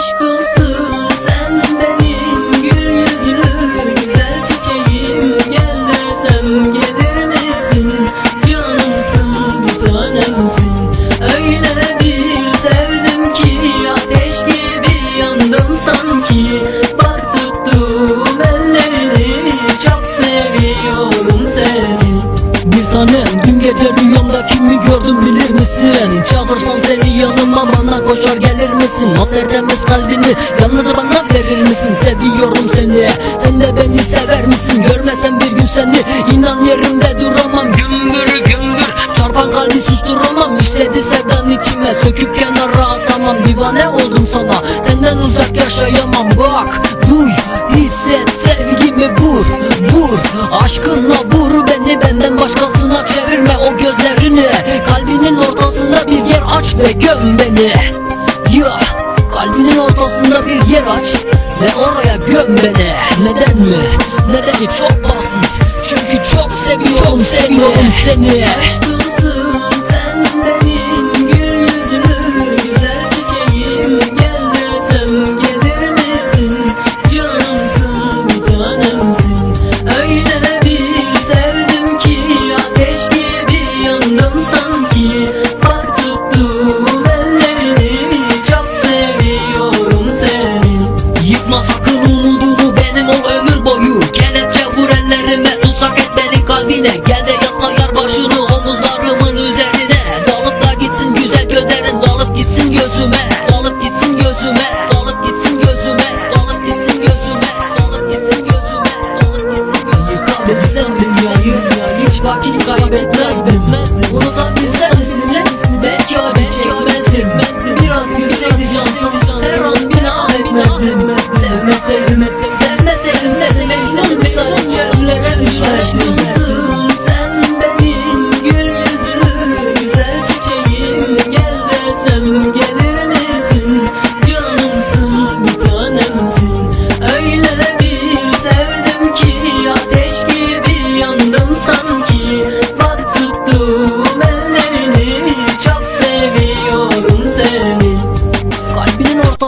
aşkımsın Sen benim gül yüzlü güzel çiçeğim. Gel gelir misin? Canımsın bir tanemsin. Öyle bir sevdim ki ateş gibi yandım sanki. Bak tuttum ellerini çok seviyorum seni. Rüyanda kimi gördüm bilir misin? Çağırsam seni yanıma bana koşar gelir misin? O tertemiz kalbini yalnız bana verir misin? Seviyorum seni Sen de beni sever misin? Görmesem bir gün seni inan yerimde duramam Gümbür gümbür çarpan kalbi susturamam İşledi sevdan içime söküp kenara atamam Divane oldum sana senden uzak yaşayamam Bak duy hisset sevgimi vur Vur aşkınla vur beni göm beni. Ya kalbinin ortasında bir yer aç. Ve oraya göm beni. Neden mi? Nedeni çok basit. Çünkü çok seviyorum, seviyorum seni gözüme Dalıp gitsin gözüme Dalıp gitsin gözüme Dalıp gitsin gözüme Dalıp gitsin gözüme. Yıkabilsem dünyayı Hiç vakit kaybetmezdim sizinle Belki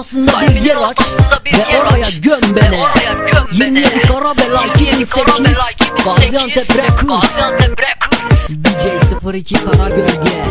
ortasında bir yer aç ve oraya göm beni. 27 Karabela 2008 Gaziantep Records DJ 02 Kara Gölge